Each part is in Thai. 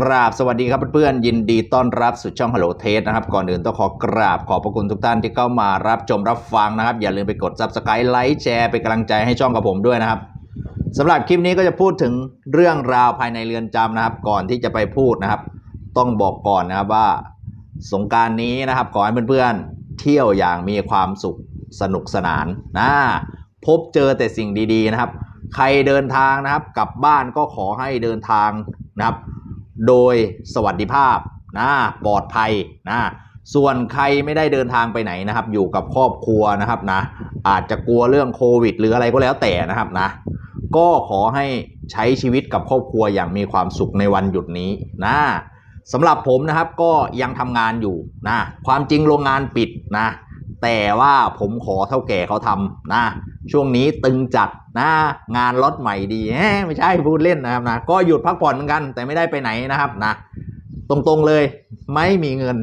กราบสวัสดีครับเพื่อนๆยินดีต้อนรับสู่ช่อง Hello t a s t นะครับ ก่อนอื่นต้องขอกราบขอบพระคุณทุกท่านที่เข้ามารับชมรับฟังนะครับ อย่าลืมไปกด Subscribe ไลค์แชร์เป็นกำลังใจให้ช่องกับผมด้วยนะครับสำหรับคลิปนี้ก็จะพูดถึงเรื่องราวภายในเรือนจำนะครับ ก่อนที่จะไปพูดนะครับ ต้องบอกก่อนนะครับว่า สงการนี้นะครับขอให้เพื่อนๆเที่ยวอย่างมีความสุขสนุกสนานนะพบเจอแต่สิ่งดีๆนะครับ ใครเดินทางนะครับกลับบ้านก็ขอให้เดินทางนะครับ โดยสวัสดิภาพนะปลอดภัยนะส่วนใครไม่ได้เดินทางไปไหนนะครับ อยู่กับครอบครัวนะครับนะอาจจะกลัวเรื่องโควิด หรืออะไรก็แล้วแต่นะครับนะก็ขอให้ใช้ชีวิตกับครอบครัวอย่างมีความสุขในวันหยุดนี้นะสำหรับผมนะครับก็ยังทำงานอยู่นะความจริงโรงงานปิดนะแต่ว่าผมขอเท่าแก่เขาทำนะช่วงนี้ตึงจัด นะงานล็อตใหม่ดีไม่ใช่พูดเล่นนะครับนะก็หยุดพักผ่อนเหมือนกัน แต่ไม่ได้ไปไหนนะครับนะตรงๆเลยไม่มีเงิน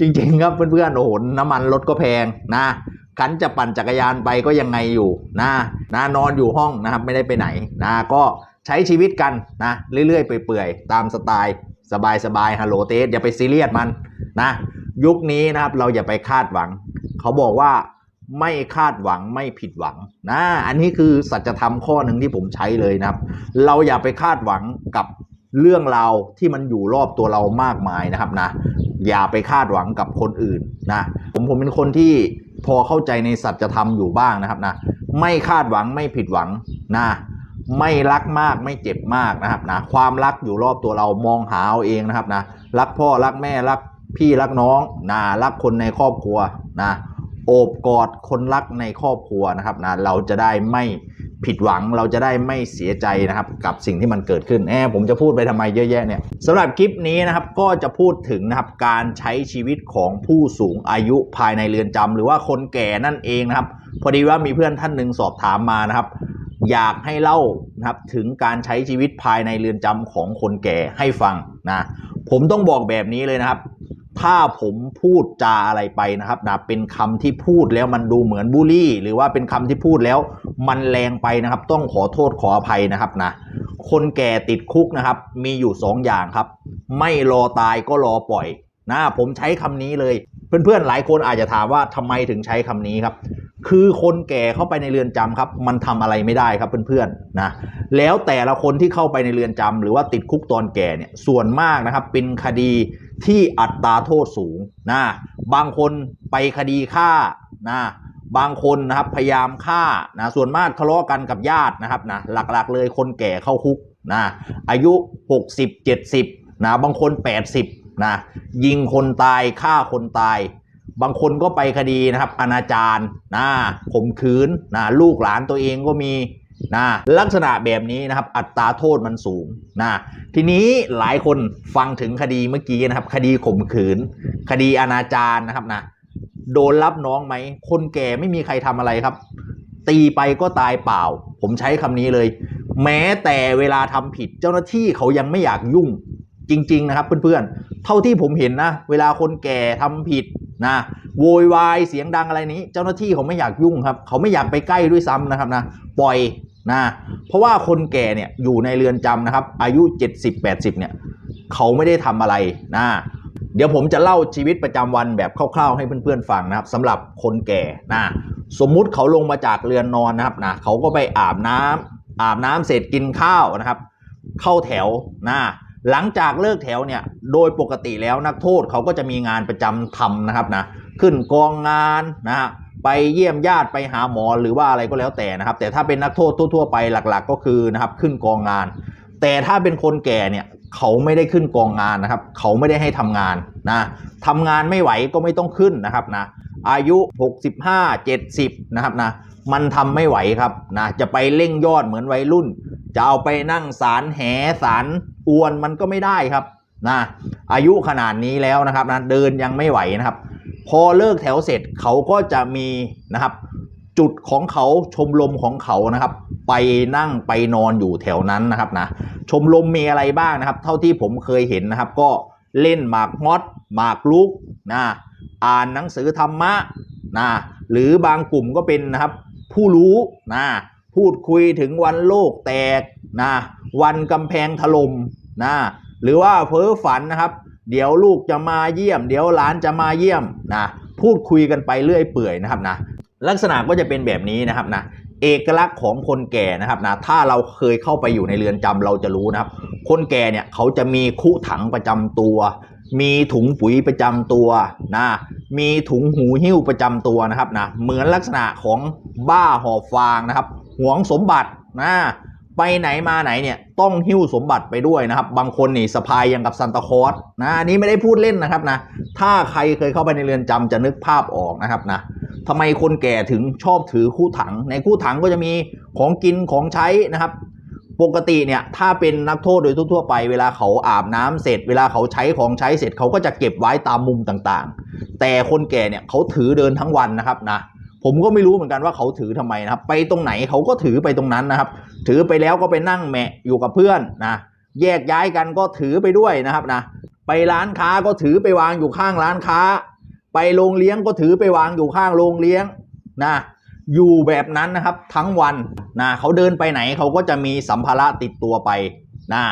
จริงๆครับเพื่อนๆโอ้โหน้ำมันรถก็แพงนะขันจะปั่นจักรยานไปก็ยังไงอยู่นะนะนอนอยู่ห้องนะครับไม่ได้ไปไหนนะก็ใช้ชีวิตกันนะเรื่อยๆเปื่อยๆตามสไตล์สบายๆฮัลโหลเตสอย่าไปซีเรียสมันนะยุคนี้นะครับเราอย่าไปคาดหวัง เขาบอกว่า ไม่คาดหวังไม่ผิดหวังนะอันนี้คือสัจธรรมข้อหนึ่งที่ผมใช้เลยนะครับ เราอย่าไปคาดหวังกับเรื่องราวที่มันอยู่รอบตัวเรามากมายนะครับนะอย่าไปคาดหวังกับคนอื่นนะผมผมเป็นคนที่พอเข้าใจในสัจธรรมอยู่บ้างนะครับนะไม่คาดหวังไม่ผิดหวังนะไม่รักมากไม่เจ็บมากนะครับนะความรักอยู่รอบตัวเรามองหาเอาเองนะครับนะรักพ่อรักแม่รักพี่รักน้องนะรักคนในครอบครัวนะ โอบกอดคนรักในครอบครัวนะครับนะเราจะได้ไม่ผิดหวังเราจะได้ไม่เสียใจนะครับกับสิ่งที่มันเกิดขึ้นแอบผมจะพูดไปทำไมเยอะแยะเนี่ยสำหรับคลิปนี้นะครับก็จะพูดถึงนะครับการใช้ชีวิตของผู้สูงอายุภายในเรือนจำหรือว่าคนแก่นั่นเองนะครับ พอดีว่ามีเพื่อนท่านหนึ่งสอบถามมานะครับ อยากให้เล่านะครับถึงการใช้ชีวิตภายในเรือนจำของคนแก่ให้ฟังนะผมต้องบอกแบบนี้เลยนะครับ ถ้าผมพูดจาอะไรไปนะครับนะเป็นคำที่พูดแล้วมันดูเหมือนบูลลี่ หรือว่าเป็นคำที่พูดแล้วมันแรงไปนะครับ ต้องขอโทษขออภัยนะครับนะคนแก่ติดคุกนะครับ มีอยู่สองอย่างครับ ไม่รอตายก็รอปล่อยนะผมใช้คำนี้เลย เพื่อนๆหลายคนอาจจะถามว่าทำไมถึงใช้คำนี้ครับ คือคนแก่เข้าไปในเรือนจำครับ มันทำอะไรไม่ได้ครับเพื่อนๆนะแล้วแต่ละคนที่เข้าไปในเรือนจำหรือว่าติดคุกตอนแก่เนี่ยส่วนมากนะครับ เป็นคดี ที่อัตราโทษสูงนะบางคนไปคดีฆ่านะบางคนนะครับพยายามฆ่านะส่วนมากทะเลาะกันกับญาตินะครับนะหลักๆเลยคนแก่เข้าคุกนะอายุ 60 70นะบางคน 80นะยิงคนตายฆ่าคนตาย บางคนก็ไปคดีนะครับอนาจารนะข่มขืนนะลูกหลานตัวเองก็มี นะลักษณะแบบนี้นะครับอัตราโทษมันสูงนะทีนี้หลายคนฟังถึงคดีเมื่อกี้นะครับ คดีข่มขืน คดีอนาจารนะครับนะโดนรับน้องไหม คนแก่ไม่มีใครทำอะไรครับ ตีไปก็ตายเปล่า ผมใช้คำนี้เลย แม้แต่เวลาทำผิดเจ้าหน้าที่เขายังไม่อยากยุ่งจริง ๆ นะครับ เพื่อนๆเท่าที่ผมเห็นนะ เวลาคนแก่ทำผิด นะโวยวายเสียงดังอะไรนี้ เจ้าหน้าที่เขาไม่อยากยุ่งครับ เขาไม่อยากไปใกล้ด้วยซ้ำนะครับนะปล่อยนะเพราะว่าคนแก่เนี่ยอยู่ในเรือนจำนะครับ อายุ 70-80 เนี่ยเขาไม่ได้ทำอะไรนะเดี๋ยวผมจะเล่าชีวิตประจำวันแบบคร่าวๆให้เพื่อนๆฟังนะครับสำหรับคนแก่นะสมมุติเขาลงมาจากเรือนนอนนะครับนะเขาก็ไปอาบน้ำอาบน้ำเสร็จกินข้าวนะครับ เข้าแถวนะ หลังจากเลิกแถวเนี่ยโดยปกติแล้วนักโทษเขาก็จะมีงานประจำทำนะครับนะขึ้นกองงานนะฮะไปเยี่ยมญาติไปหาหมอหรือว่าอะไรก็แล้วแต่นะครับ แต่ถ้าเป็นนักโทษทั่ว ๆ ไปหลัก ๆ ก็คือนะครับขึ้นกองงาน แต่ถ้าเป็นคนแก่เนี่ยเขาไม่ได้ขึ้นกองงานนะครับ เขาไม่ได้ให้ทำงานนะทำงานไม่ไหวก็ไม่ต้องขึ้นนะครับนะอายุ 65 70นะครับนะ มันทำไม่ไหวครับนะจะไปเร่งยอดเหมือนวัยรุ่น จะเอาไปนั่งสารแหสารอวนมันก็ไม่ได้ครับนะอายุขนาดนี้แล้วนะครับนะเดินยังไม่ไหวนะครับ พอเลิกแถวเสร็จเขาก็จะมีนะครับจุดของเขาชมรมของเขานะครับ ไปนั่งไปนอนอยู่แถวนั้นนะครับนะชมรมมีอะไรบ้างนะครับ เท่าที่ผมเคยเห็นนะครับ ก็เล่นหมากฮอตหมากลุกนะอ่านหนังสือธรรมะนะหรือบางกลุ่มก็เป็นนะครับ ผู้รู้นะพูดคุยถึงวันโลกแตกนะวันกำแพงถล่มนะหรือว่าเพ้อฝันนะครับ เดี๋ยวลูกจะมาเยี่ยม เดี๋ยวหลานจะมาเยี่ยมนะพูดคุยกันไปเรื่อยเปื่อยนะครับนะลักษณะก็จะเป็นแบบนี้นะครับนะเอกลักษณ์ของคนแก่นะครับนะถ้าเราเคยเข้าไปอยู่ในเรือนจำเราจะรู้นะครับ คนแก่เนี่ยเขาจะมีคุถังประจำตัว มีถุงปุ๋ยประจำตัวนะมีถุงหูหิ้วประจำตัวนะครับนะเหมือนลักษณะของบ้าหอบฟางนะครับหวงสมบัตินะไปไหนมาไหนเนี่ยต้องหิ้วสมบัติไปด้วยนะครับ บางคนนี่สะพายอยังกับซันตาคอสนะอันนี้ไม่ได้พูดเล่นนะครับนะถ้าใครเคยเข้าไปในเรือนจำจะนึกภาพออกนะครับนะทำไมคนแก่ถึงชอบถือคู่ถัง ในคู่ถังก็จะมีของกินของใช้นะครับ ปกติเนี่ยถ้าเป็นนักโทษโดยทั่วๆไปเวลาเขาอาบน้ำเสร็จ เวลาเขาใช้ของใช้เสร็จเขาก็จะเก็บไว้ตามมุมต่างๆ แต่คนแก่เนี่ยเขาถือเดินทั้งวันนะครับนะผมก็ไม่รู้เหมือนกันว่าเขาถือทำไมนะครับ ไปตรงไหนเขาก็ถือไปตรงนั้นนะครับ ถือไปแล้วก็ไปนั่งแมะอยู่กับเพื่อนนะแยกย้ายกันก็ถือไปด้วยนะครับนะไปร้านค้าก็ถือไปวางอยู่ข้างร้านค้า ไปโรงเลี้ยงก็ถือไปวางอยู่ข้างโรงเลี้ยงนะ อยู่แบบนั้นนะครับทั้งวันนะเขาเดินไปไหนเขาก็จะมีสัมภาระติดตัวไปนะ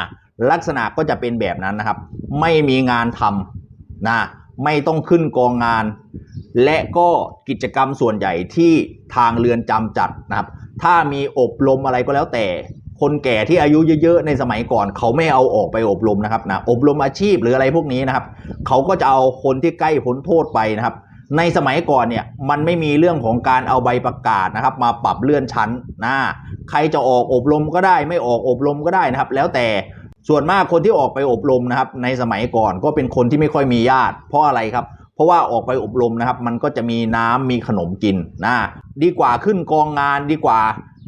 ลักษณะก็จะเป็นแบบนั้นนะครับ ไม่มีงานทำนะไม่ต้องขึ้นกองงาน และก็กิจกรรมส่วนใหญ่ที่ทางเรือนจำจัดนะครับ ถ้ามีอบรมอะไรก็แล้วแต่คนแก่ที่อายุเยอะๆ ในสมัยก่อน เขาไม่เอาออกไปอบรมนะครับนะอบรมอาชีพหรืออะไรพวกนี้นะครับ เขาก็จะเอาคนที่ใกล้พ้นโทษไปนะครับ ในสมัยก่อนเนี่ยมันไม่มีเรื่องของการเอาใบประกาศนะครับ มาปรับเลื่อนชั้นนะใครจะออกอบรมก็ได้ ไม่ออกอบรมก็ได้นะครับ แล้วแต่ส่วนมากคนที่ออกไปอบรมนะครับ ในสมัยก่อนก็เป็นคนที่ไม่ค่อยมีญาติ เพราะอะไรครับ เพราะว่าออกไปอบรมนะครับ มันก็จะมีน้ำมีขนมกินนะดีกว่าขึ้นกองงานดีกว่า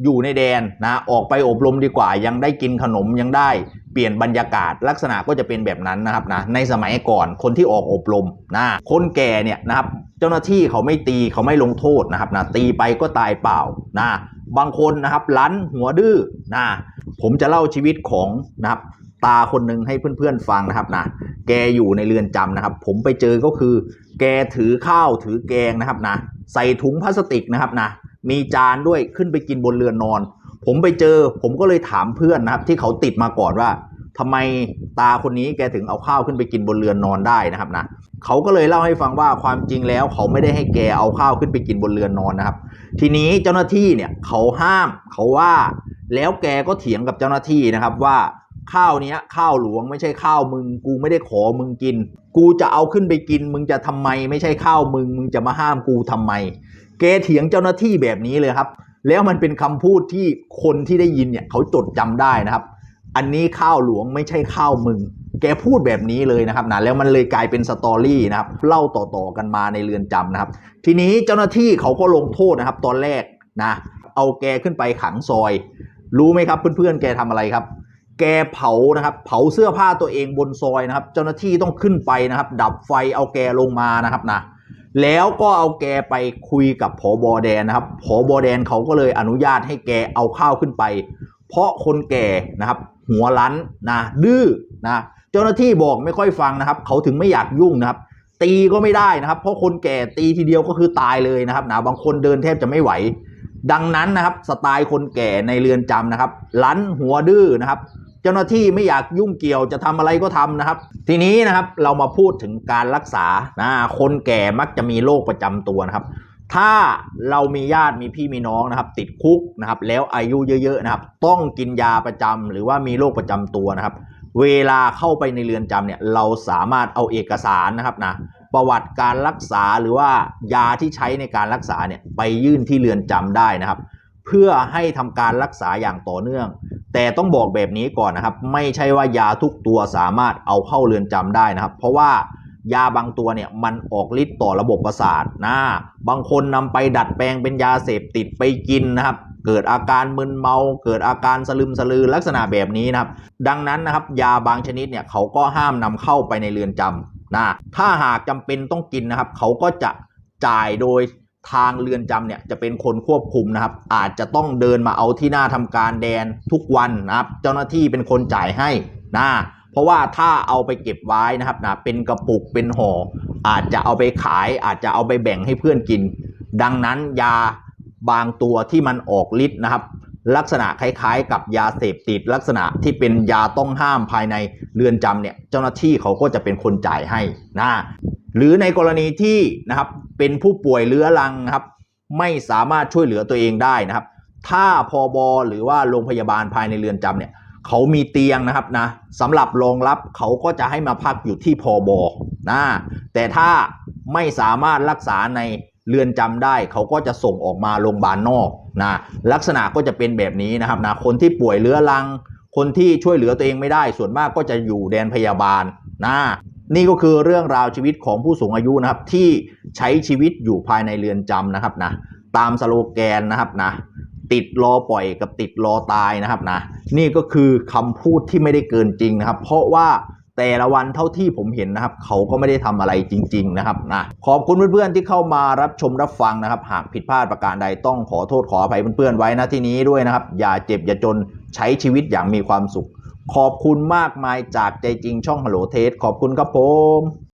อยู่ในแดนนะออกไปอบรมดีกว่ายังได้กินขนมยังได้ เปลี่ยนบรรยากาศลักษณะก็จะเป็นแบบนั้นนะครับนะในสมัยก่อนคนที่ออกอบรมนะคนแก่เนี่ยนะครับเจ้าหน้าที่เขาไม่ตีเขาไม่ลงโทษนะครับนะตีไปก็ตายเปล่านะบางคนนะครับลั้นหัวดื้อนะผมจะเล่าชีวิตของนะครับตาคนหนึ่งให้เพื่อนๆฟังนะครับนะแกอยู่ในเรือนจำนะครับ ผมไปเจอก็คือ แกถือข้าวถือแกงนะครับนะใส่ถุงพลาสติกนะครับนะมีจานด้วยขึ้นไปกินบนเรือนนอน ผมไปเจอ ผมก็เลยถามเพื่อนนะครับ ที่เขาติดมาก่อนว่าทำไมตาคนนี้แกถึงเอาข้าวขึ้นไปกินบนเรือนนอนได้นะครับนะเขาก็เลยเล่าให้ฟังว่าความจริงแล้วเขาไม่ได้ให้แกเอาข้าวขึ้นไปกินบนเรือนนอนนะครับ ทีนี้เจ้าหน้าที่เนี่ยเขาห้ามเขาว่าแล้วแกก็เถียงกับเจ้าหน้าที่นะครับว่าข้าวเนี้ยข้าวหลวงไม่ใช่ข้าวมึง กูไม่ได้ขอมึงกิน กูจะเอาขึ้นไปกิน มึงจะทำไม ไม่ใช่ข้าวมึง มึงจะมาห้ามกูทำไม แกเถียงเจ้าหน้าที่แบบนี้เลยครับ แล้วมันเป็นคำพูดที่คนที่ได้ยินเนี่ยเขาจดจำได้นะครับ อันนี้ข้าวหลวงไม่ใช่ข้าวมึง แกพูดแบบนี้เลยนะครับนะแล้วมันเลยกลายเป็นสตอรี่นะครับเล่าต่อๆกันมาในเรือนจำนะครับ ทีนี้เจ้าหน้าที่เขาก็ลงโทษนะครับ ตอนแรกนะ เอาแกขึ้นไปขังซอย รู้ไหมครับเพื่อนๆแกทำอะไรครับแกเผานะครับ เผาเสื้อผ้าตัวเองบนซอยนะครับ เจ้าหน้าที่ต้องขึ้นไปนะครับ ดับไฟเอาแกลงมานะครับนะ แล้วก็เอาแกไปคุยกับผอบอแดนนะครับผอบอแดนเขาก็เลยอนุญาตให้แกเอาข้าวขึ้นไป เพราะคนแก่นะครับ หัวรั้นนะดื้อนะเจ้าหน้าที่บอกไม่ค่อยฟังนะครับ เขาถึงไม่อยากยุ่งนะครับ ตีก็ไม่ได้นะครับ เพราะคนแก่ตีทีเดียวก็คือตายเลยนะครับนะบางคนเดินแทบจะไม่ไหว ดังนั้นนะครับ สไตล์คนแก่ในเรือนจำนะครับลั้นหัวดื้อนะครับ เจ้าหน้าที่ไม่อยากยุ่งเกี่ยวจะทำอะไรก็ทำนะครับ ทีนี้นะครับเรามาพูดถึงการรักษานะคนแก่มักจะมีโรคประจำตัวนะครับ ถ้าเรามีญาติมีพี่มีน้องนะครับ ติดคุกนะครับ แล้วอายุเยอะๆนะครับ ต้องกินยาประจำหรือว่ามีโรคประจำตัวนะครับ เวลาเข้าไปในเรือนจำเนี่ยเราสามารถเอาเอกสารนะครับนะประวัติการรักษาหรือว่ายาที่ใช้ในการรักษาเนี่ยไปยื่นที่เรือนจำได้นะครับ เพื่อให้ทำการรักษาอย่างต่อเนื่อง แต่ต้องบอกแบบนี้ก่อนนะครับ ไม่ใช่ว่ายาทุกตัวสามารถเอาเข้าเรือนจำได้นะครับ เพราะว่ายาบางตัวเนี่ยมันออกฤทธิ์ต่อระบบประสาทนะบางคนนำไปดัดแปลงเป็นยาเสพติดไปกินนะครับ เกิดอาการมึนเมา เกิดอาการสลึมสลือลักษณะแบบนี้นะครับ ดังนั้นนะครับยาบางชนิดเนี่ยเขาก็ห้ามนำเข้าไปในเรือนจำนะถ้าหากจำเป็นต้องกินนะครับ เขาก็จะจ่ายโดย ทางเรือนจำเนี่ยจะเป็นคนควบคุมนะครับ อาจจะต้องเดินมาเอาที่หน้าทำการแดนทุกวันนะครับ เจ้าหน้าที่เป็นคนจ่ายให้นะเพราะว่าถ้าเอาไปเก็บไว้นะครับนะเป็นกระปุกเป็นห่ออาจจะเอาไปขาย อาจจะเอาไปแบ่งให้เพื่อนกิน ดังนั้นยาบางตัวที่มันออกฤทธิ์นะครับ ลักษณะคล้ายๆ กับยาเสพติด ลักษณะที่เป็นยาต้องห้ามภายในเรือนจำเนี่ยเจ้าหน้าที่เขาก็จะเป็นคนจ่ายให้นะ หรือในกรณีที่นะครับเป็นผู้ป่วยเรื้อรังนะครับไม่สามารถช่วยเหลือตัวเองได้นะครับ ถ้าพอบอหรือว่าโรงพยาบาลภายในเรือนจำเนี่ยเขามีเตียงนะครับนะสำหรับรองรับเขาก็จะให้มาพักอยู่ที่พอบอนะแต่ถ้าไม่สามารถรักษาในเรือนจำได้เขาก็จะส่งออกมาโรงพยาบาลนอกนะลักษณะก็จะเป็นแบบนี้นะครับนะคนที่ป่วยเรื้อรัง คนที่ช่วยเหลือตัวเองไม่ได้ ส่วนมากก็จะอยู่แดนพยาบาลนะ นี่ก็คือเรื่องราวชีวิตของผู้สูงอายุนะครับ ที่ใช้ชีวิตอยู่ภายในเรือนจำนะครับนะตามสโลแกนนะครับนะติดรอปล่อยกับติดรอตายนะครับนะนี่ก็คือคำพูดที่ไม่ได้เกินจริงนะครับ เพราะว่าแต่ละวันเท่าที่ผมเห็นนะครับ เขาก็ไม่ได้ทำอะไรจริง ๆ นะครับนะขอบคุณเพื่อนๆที่เข้ามารับชมรับฟังนะครับ หากผิดพลาดประการใดต้องขอโทษขออภัยเพื่อนๆไว้นะที่นี้ด้วยนะครับ อย่าเจ็บอย่าจนใช้ชีวิตอย่างมีความสุข ขอบคุณมากมายจากใจจริงช่องฮัลโหลเทสขอบคุณครับผม